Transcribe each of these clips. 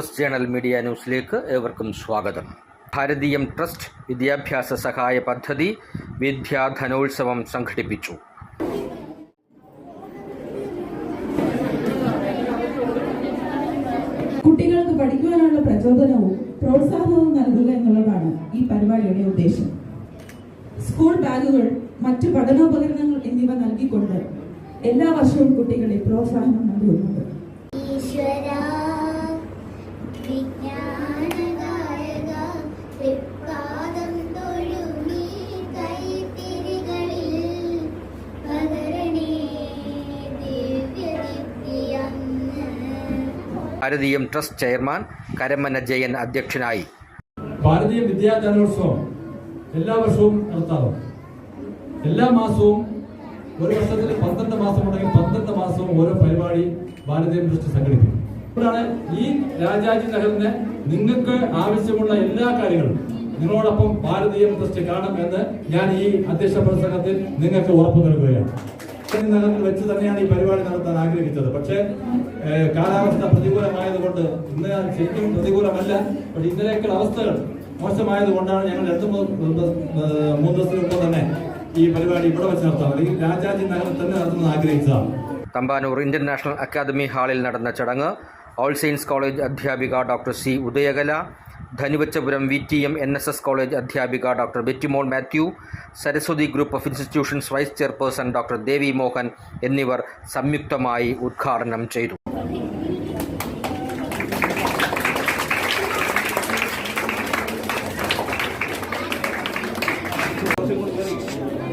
First journal media ന്യൂസിലേക്ക് ഏവർക്കും സ്വാഗതം. ഭാരതീയം ട്രസ്റ്റ് വിദ്യാഭ്യാസ സഹായ പദ്ധതി വിദ്യാധനോത്സവം സംഘടിപ്പിച്ചു. കുട്ടികൾക്ക് പഠിക്കുവാനുള്ള പ്രചോദനവും പ്രോത്സാഹനവും നൽകുക എന്നുള്ളതാണ് ഈ പരിപാടിയുടെ ഉദ്ദേശം. സ്കൂൾ ബാഗുകൾ മറ്റ് പഠനോപകരണങ്ങൾ എന്നിവ നൽകിക്കൊണ്ട് എല്ലാ വർഷവും കുട്ടികളെ പ്രോത്സാഹനം നൽകുന്നുണ്ട്. ഈശ്വരാ ഭാരതീയം ട്രസ്റ്റ് ചെയർമാൻ കരമന ജയൻ അധ്യക്ഷനായി. ഭാരതീയ വിദ്യാധനോത്സവം എല്ലാ വർഷവും നടത്താറുണ്ട്. എല്ലാ മാസവും ഒരു വർഷത്തിൽ പന്ത്രണ്ട് മാസം ഉണ്ടെങ്കിൽ പന്ത്രണ്ട് മാസവും ഓരോ പരിപാടി ഭാരതീയ ട്രസ്റ്റ് സംഘടിപ്പിക്കും. അതുകൊണ്ടാണ് ഈ രാജാജി നഗറിന് നിങ്ങൾക്ക് ആവശ്യമുള്ള എല്ലാ കാര്യങ്ങളും നിങ്ങളോടൊപ്പം ഭാരതീയ ട്രസ്റ്റ് കാണുമെന്ന് ഞാൻ ഈ അധ്യക്ഷ പ്രസംഗത്തിൽ നിങ്ങൾക്ക് ഉറപ്പ് നൽകുകയാണ്. വെച്ച് തന്നെയാണ് ഈ പരിപാടി നടത്താൻ ആഗ്രഹിച്ചത്. പക്ഷേ കാലാവസ്ഥ പ്രതികൂലമായതുകൊണ്ട് ഇന്ന് ശരിക്കും പ്രതികൂലമല്ല പക്ഷെ ഇന്നലെയൊക്കെ അവസ്ഥകൾ മോശമായത് കൊണ്ടാണ് ഞങ്ങൾ രണ്ട് മൂന്ന് ദിവസത്തിന് മുമ്പ് തന്നെ ഈ പരിപാടി ഇവിടെ വെച്ച് നടത്താം അല്ലെങ്കിൽ രാജാജി നഗരം തന്നെ നടത്തുന്നത് ആഗ്രഹിച്ചതാണ്. തമ്പാനൂർ ഇന്ത്യൻ നാഷണൽ അക്കാദമി ഹാളിൽ നടന്ന ചടങ്ങ് ഓൾ സെയിൻസ് കോളേജ് അധ്യാപിക doctor C Udayakala Dhanuvachapuram V T M N S S college അധ്യാപിക doctor Bettymol Mathew Saraswathi group of institutions vice chairperson doctor Devi Mohan എന്നിവർ സംയുക്തമായി ഉദ്ഘാടനം ചെയ്തു. ഉള്ള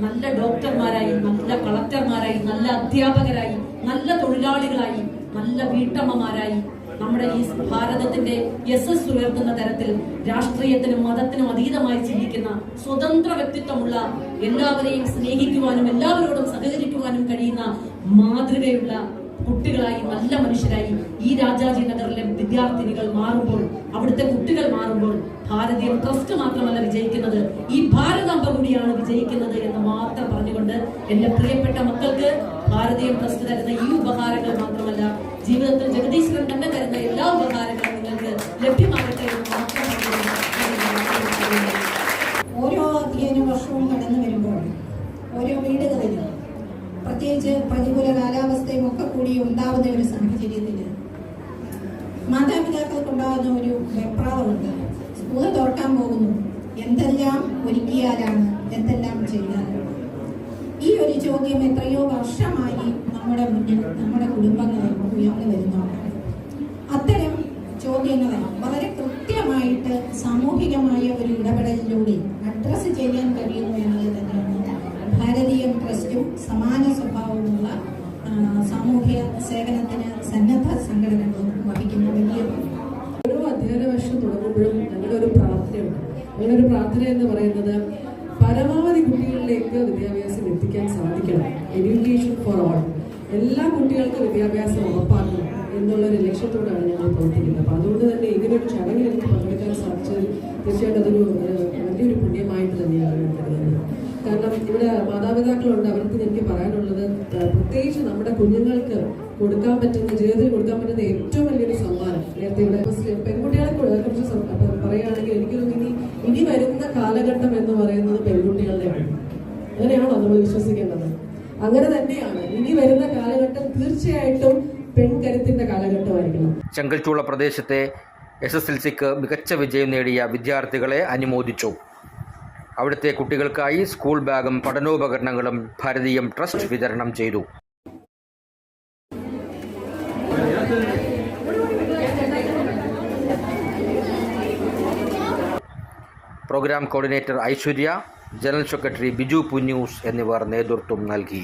നല്ല ഡോക്ടർമാരായി നല്ല കളക്ടർമാരായി നല്ല അധ്യാപകരായി നല്ല തൊഴിലാളികളായി നല്ല വീട്ടമ്മമാരായി. നമ്മുടെ ഈ ഭാരതത്തിന്റെ യശസ് ഉയർത്തുന്ന തരത്തിൽ രാഷ്ട്രീയത്തിനും മതത്തിനും അതീതമായി ചിന്തിക്കുന്ന സ്വതന്ത്ര വ്യക്തിത്വമുള്ള എല്ലാവരെയും സ്നേഹിക്കുവാനും എല്ലാവരോടും സഹകരിക്കുവാനും കഴിയുന്ന മാതൃകയുള്ള കുട്ടികളായി നല്ല മനുഷ്യരായി ഈ രാജാജി നഗറിലെ വിദ്യാർത്ഥിനികൾ മാറുമ്പോൾ അവിടുത്തെ കുട്ടികൾ മാറുമ്പോൾ ഭാരതീയ ട്രസ്റ്റ് മാത്രമല്ല വിജയിക്കുന്നത് ഈ ഭാരതാംബ കൂടിയാണ് വിജയിക്കുന്നത് എന്ന് മാത്രം പറഞ്ഞുകൊണ്ട് എന്റെ പ്രിയപ്പെട്ട മക്കൾക്ക് ഭാരതീയ ട്രസ്റ്റ് തരുന്ന ഈ ഉപഹാരങ്ങൾ മാത്രമല്ല ജീവിതത്തിൽ ജഗദീശ്വരൻ തന്നെ തരുന്ന എല്ലാ ഉപഹാരങ്ങളും നിങ്ങൾക്ക് ലഭ്യമാകട്ടെ എന്ന് മാത്രം. ഓരോ അധ്യയന വർഷവും കടന്നു വരുമ്പോൾ ഓരോ വീടുകളിലും പ്രത്യേകിച്ച് പ്രതികൂല കാലാവസ്ഥയും ഒക്കെ കൂടി ഉണ്ടാവുന്ന ഒരു സാഹചര്യത്തിൽ മാതാപിതാക്കൾക്കുണ്ടാകുന്ന ഒരു വെപ്രാളമുണ്ട്. സ്കൂൾ തുറക്കാൻ പോകുന്നു. എന്തെല്ലാം ഒരുക്കിയാലാണ് എന്തെല്ലാം ചെയ്താലാണ് ഈ ഒരു ചോദ്യം എത്രയോ വർഷമായി നമ്മുടെ മുന്നിൽ നമ്മുടെ കുടുംബങ്ങളിൽ സേവനത്തിന് സന്നദ്ധ സംഘടനകളും വഹിക്കുന്ന വലിയ. ഓരോ അധ്യയന വർഷം തുടങ്ങുമ്പോഴും ഞങ്ങളുടെ ഒരു പ്രാർത്ഥനയുണ്ട്. ഞങ്ങളുടെ ഒരു പ്രാർത്ഥന എന്ന് പറയുന്നത് പരമാവധി കുട്ടികളിലേക്ക് വിദ്യാഭ്യാസം എത്തിക്കാൻ സാധിക്കണം. എഡ്യൂക്കേഷൻ ഫോർ ഓൾ എല്ലാ കുട്ടികൾക്കും വിദ്യാഭ്യാസം ഉറപ്പാക്കണം എന്നുള്ളൊരു ലക്ഷ്യത്തോടാണ് ഞങ്ങൾ പ്രവർത്തിക്കുന്നത്. അപ്പം അതുകൊണ്ട് തന്നെ ഇതിനൊരു ചടങ്ങിൽ എനിക്ക് പങ്കെടുക്കാൻ സാധിച്ചത് തീർച്ചയായിട്ടും അതൊരു വലിയൊരു പുണ്യമായിട്ട് തന്നെയാണ് കാരണം ഇവിടെ മാതാപിതാക്കളുണ്ട്. അവർക്ക് എനിക്ക് പറയാനുള്ളത് പ്രത്യേകിച്ച് നമ്മുടെ കുഞ്ഞുങ്ങൾക്ക് കൊടുക്കാൻ പറ്റുന്ന ജീവിതത്തിൽ കൊടുക്കാൻ പറ്റുന്ന ഏറ്റവും വലിയൊരു സമ്മാനം. നേരത്തെ ഇവിടെ പെൺകുട്ടികളെ കുറിച്ച് പറയുകയാണെങ്കിൽ എനിക്ക് തോന്നുന്നു ഇനി വരുന്ന കാലഘട്ടം എന്ന് പറയുന്നത് പെൺകുട്ടികളുടെയാണ് അങ്ങനെയാണോ നമ്മൾ വിശ്വസിക്കേണ്ടത്? അങ്ങനെ തന്നെയാണ്. ഇനി വരുന്ന കാലഘട്ടം തീർച്ചയായിട്ടും പെൺകരുത്തിന്റെ കാലഘട്ടമായിരിക്കണം. ചെങ്കൽച്ചൂള പ്രദേശത്തെ എസ് എസ് എൽ സിക്ക് മികച്ച വിജയം നേടിയ വിദ്യാർത്ഥികളെ അനുമോദിച്ചു. അവിടുത്തെ കുട്ടികൾക്കായി സ്കൂൾ ബാഗും പഠനോപകരണങ്ങളും ഭാരതീയം ട്രസ്റ്റ് വിതരണം ചെയ്തു. Programme coordinator Aishwarya general secretary Biju Punnoose എന്നിവർ നേതൃത്വം നൽകി.